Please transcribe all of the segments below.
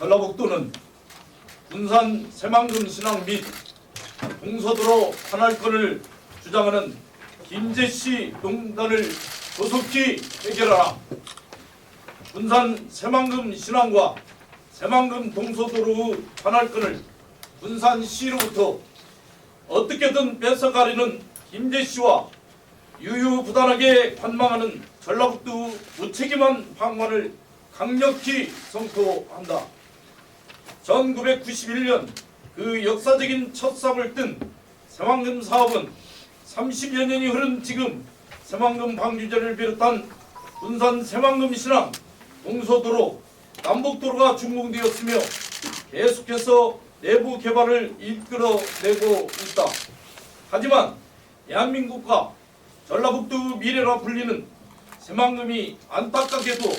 전라북도는 군산 새만금 신앙 및 동서도로 관할권을 주장하는 김제시 농단을 조속히 해결하라. 군산 새만금 신앙과 새만금 동서도로의 관할권을 군산시로부터 어떻게든 뺏어가려는 김제시와 유유부단하게 관망하는 전라북도 무책임한 방관을 강력히 성토한다. 1991년 그 역사적인 첫 삽을 뜬 새만금 사업은 30여 년이 흐른 지금 새만금 방류제를 비롯한 군산 새만금 신항 동서도로 남북도로가 준공되었으며 계속해서 내부 개발을 이끌어내고 있다. 하지만 대한민국과 전라북도 미래라 불리는 새만금이 안타깝게도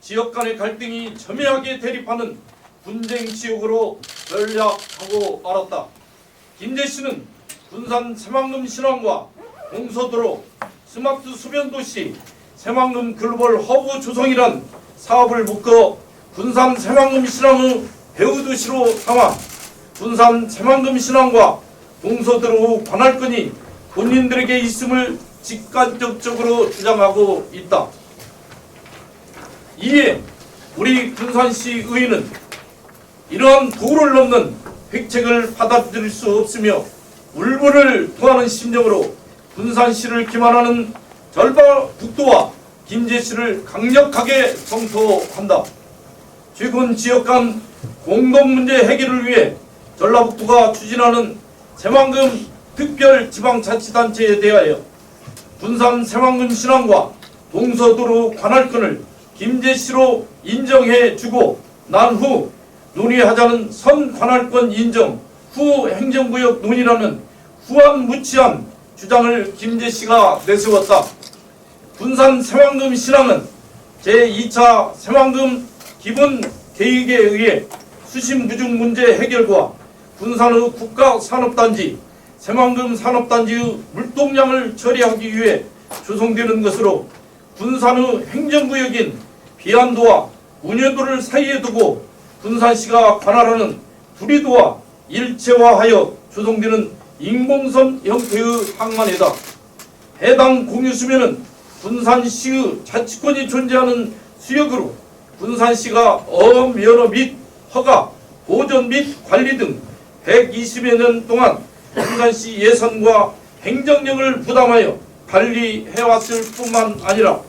지역 간의 갈등이 첨예하게 대립하는 분쟁 지역으로 전략하고 말았다. 김재 씨는 군산 새만금 신항과 동서도로 스마트 수변 도시 새만금 글로벌 허브 조성이란 사업을 묶어 군산 새만금 신항의 배후 도시로 삼아 군산 새만금 신항과 동서도로 관할권이 본인들에게 있음을 직간접적으로 주장하고 있다. 이에 우리 군산시 의회는 이러한 도를 넘는 획책을 받아들일 수 없으며 울분을 토하는 심정으로 군산시를 기만하는 전라북도와 김제시를 강력하게 성토한다. 최근 지역 간 공동문제 해결을 위해 전라북도가 추진하는 새만금 특별지방자치단체에 대하여 군산 새만금 신항과 동서도로 관할권을 김제시로 인정해 주고 난 후 논의하자는 선 관할권 인정 후 행정구역 논의라는 후한무치한 주장을 김제시가 내세웠다. 군산 새만금 신항은 제2차 새만금 기본 계획에 의해 수심 무중 문제 해결과 군산의 국가산업단지 새만금 산업단지의 물동량을 처리하기 위해 조성되는 것으로 군산의 행정구역인 비안도와 운여도를 사이에 두고 군산시가 관할하는 두리도와 일체화하여 조성되는 인공섬 형태의 항만이다. 해당 공유수면은 군산시의 자치권이 존재하는 수역으로 군산시가 어업 면허 및 허가, 보존 및 관리 등 120여 년 동안 군산시 예산과 행정력을 부담하여 관리해왔을 뿐만 아니라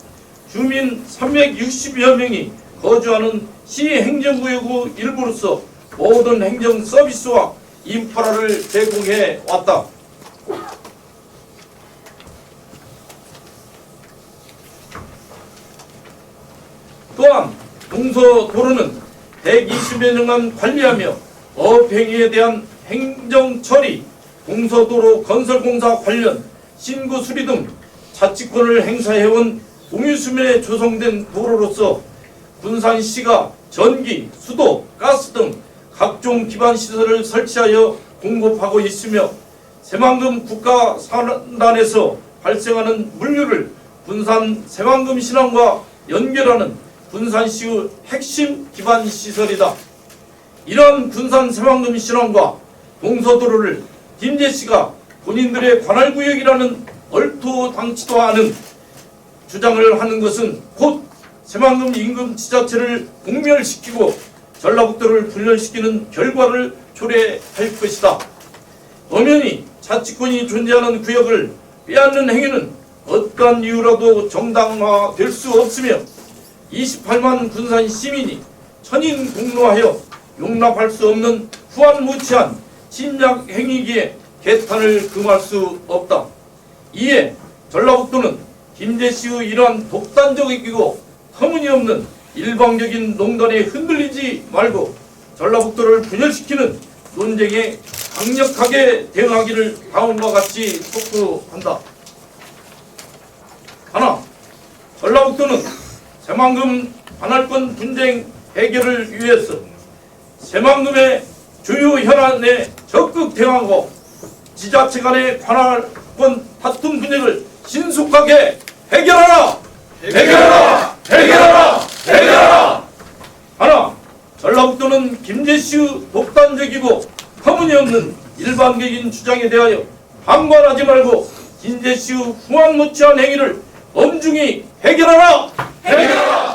주민 360여 명이 거주하는 시 행정구역의 일부로서 모든 행정 서비스와 인프라를 제공해 왔다. 또한 동서도로는 120여 년간 관리하며 어업행위에 대한 행정 처리, 동서도로 건설공사 관련 신고 수리 등 자치권을 행사해온 공유수면에 조성된 도로로서 군산시가 전기, 수도, 가스 등 각종 기반 시설을 설치하여 공급하고 있으며 새만금 국가산단에서 발생하는 물류를 군산 새만금 신항과 연결하는 군산시의 핵심 기반 시설이다. 이러한 군산 새만금 신항과 동서도로를 김제시가 본인들의 관할구역이라는 얼토당치도 않은 주장을 하는 것은 곧 새만금 임금 지자체를 공멸시키고 전라북도를 분열시키는 결과를 초래할 것이다. 엄연히 자치권이 존재하는 구역을 빼앗는 행위는 어떠한 이유라도 정당화될 수 없으며 28만 군산 시민이 천인 공로하여 용납할 수 없는 후한무치한 침략 행위기에 개탄을 금할 수 없다. 이에 전라북도는 김제시의 이러한 독단적이고 터무니없는 일방적인 농단에 흔들리지 말고 전라북도를 분열시키는 논쟁에 강력하게 대응하기를 다음과 같이 촉구한다. 하나, 전라북도는 새만금 관할권 분쟁 해결을 위해서 새만금의 주요 현안에 적극 대응하고 지자체 간의 관할권 다툼 분쟁을 신속하게 해결하라! 해결하라! 해결하라! 해결하라! 하나, 전라북도는 김재시의 독단적이고 터무니없는 일반적인 주장에 대하여 방관하지 말고 김재시의 후황무치한 행위를 엄중히 해결하라! 해결하라!